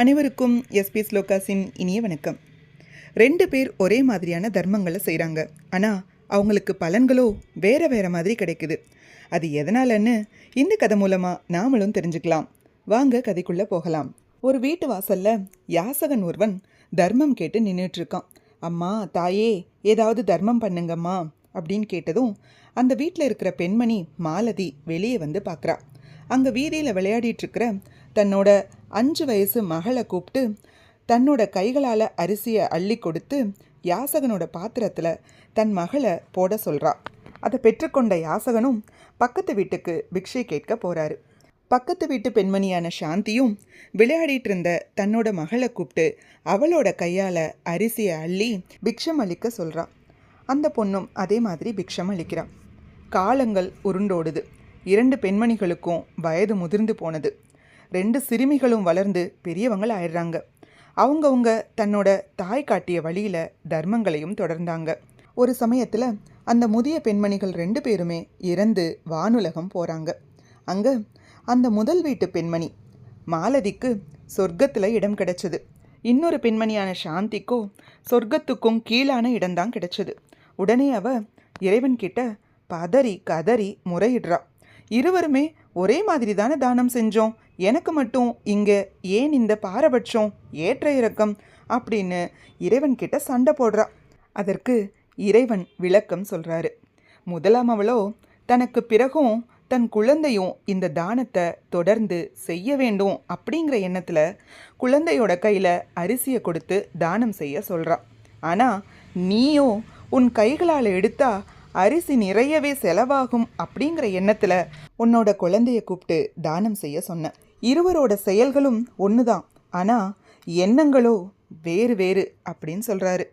அனைவருக்கும் எஸ்பி ஸ்லோகாஸின் இனிய வணக்கம். ரெண்டு பேர் ஒரே மாதிரியான தர்மங்களை செய்கிறாங்க ஆனால் அவங்களுக்கு பலன்களோ வேற வேற மாதிரி கிடைக்குது. அது எதனாலன்னு இந்த கதை மூலமாக நாமளும் தெரிஞ்சுக்கலாம். வாங்க கதைக்குள்ளே போகலாம். ஒரு வீட்டு வாசலில் யாசகன் ஒருவன் தர்மம் கேட்டு நின்றுட்டுருக்கான் அம்மா தாயே ஏதாவது தர்மம் பண்ணுங்கம்மா அப்படின்னு கேட்டதும் அந்த வீட்டில் இருக்கிற பெண்மணி மாலதி வெளியே வந்து பார்க்குறா அங்கே வீதியில் விளையாடிட்டு இருக்கிற தன்னோட அஞ்சு வயசு மகளை கூப்பிட்டு தன்னோட கைகளால் அரிசியை அள்ளி கொடுத்து யாசகனோட பாத்திரத்தில் தன் மகளை போட சொல்கிறா அதை பெற்றுக்கொண்ட யாசகனும் பக்கத்து வீட்டுக்கு பிக்ஷை கேட்க போகிறாரு பக்கத்து வீட்டு பெண்மணியான சாந்தியும் விளையாடிட்டு இருந்த தன்னோட மகளை கூப்பிட்டு அவளோட கையால் அரிசியை அள்ளி பிக்ஷம் அளிக்க சொல்கிறா அந்த பொண்ணும் அதே மாதிரி பிக்ஷம் அளிக்கிறான் காலங்கள் உருண்டோடுது. இரண்டு பெண்மணிகளுக்கும் வயது முதிர்ந்து போனது. ரெண்டு சிறுமிகளும் வளர்ந்து பெரியவங்கள் ஆயிடுறாங்க. அவங்கவுங்க தன்னோட தாய் காட்டிய வழியில் தர்மங்களையும் தொடர்ந்தாங்க. ஒரு சமயத்தில் அந்த முதிய பெண்மணிகள் ரெண்டு பேருமே இறந்து வானுலகம் போகிறாங்க அங்கே அந்த முதல் வீட்டு பெண்மணி மாலதிக்கு சொர்க்கத்தில் இடம் கிடைச்சது. இன்னொரு பெண்மணியான சாந்திக்கோ சொர்க்கத்துக்கும் கீழான இடம்தான் கிடைச்சது. உடனே அவ இறைவன்கிட்ட பதறி கதறி முறையிடுறா. இருவருமே ஒரே மாதிரி தானே தானம் செஞ்சோம். எனக்கு மட்டும் இங்கே ஏன் இந்த பாரபட்சம் ஏற்ற இறக்கம் அப்படின்னு இறைவன்கிட்ட சண்டை போடுறா. அதற்கு இறைவன் விளக்கம் சொல்கிறாரு முதலாம் அவளோ தனக்கு பிறகும் தன் குழந்தையும் இந்த தானத்தை தொடர்ந்து செய்ய வேண்டும் அப்படிங்கிற எண்ணத்தில் குழந்தையோட கையில் அரிசியை கொடுத்து தானம் செய்ய சொல்கிறான் ஆனால் நீயும் உன் கைகளால் எடுத்தா அரிசி நிறையவே செலவாகும் அப்படிங்கிற எண்ணத்தில் உன்னோட குழந்தைய கூப்பிட்டு தானம் செய்ய சொன்னேன் இருவரோட செயல்களும் ஒன்று தான் ஆனால் எண்ணங்களோ வேறு வேறு அப்படின்னு சொல்கிறாரு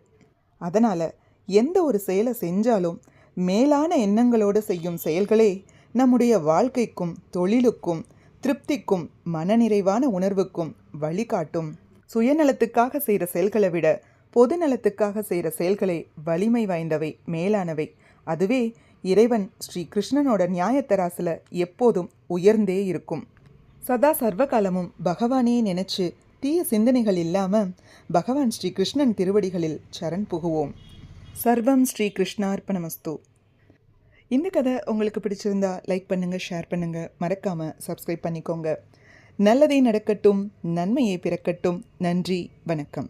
அதனால் எந்த ஒரு செயலை செஞ்சாலும் மேலான எண்ணங்களோடு செய்யும் செயல்களே நம்முடைய வாழ்க்கைக்கும் தொழிலுக்கும் திருப்திக்கும் மனநிறைவான உணர்வுக்கும் வழிகாட்டும். சுயநலத்துக்காக செய்கிற செயல்களை விட பொது நலத்துக்காக செய்கிற செயல்களே வலிமை வாய்ந்தவை மேலானவை. அதுவே இறைவன் ஸ்ரீ கிருஷ்ணனோட நியாயத்தராசில் எப்போதும் உயர்ந்தே இருக்கும். சதா சர்வகாலமும் பகவானே நினைச்சு தீய சிந்தனைகள் இல்லாமல் பகவான் ஸ்ரீ கிருஷ்ணன் திருவடிகளில் சரண் புகுவோம். சர்வம் ஸ்ரீ கிருஷ்ணார்ப்பணமஸ்து இந்த கதை உங்களுக்கு பிடிச்சிருந்தா லைக் பண்ணுங்கள் ஷேர் பண்ணுங்கள் மறக்காமல் சப்ஸ்கிரைப் பண்ணிக்கோங்க. நல்லதே நடக்கட்டும் நன்மையை பிறக்கட்டும். நன்றி வணக்கம்.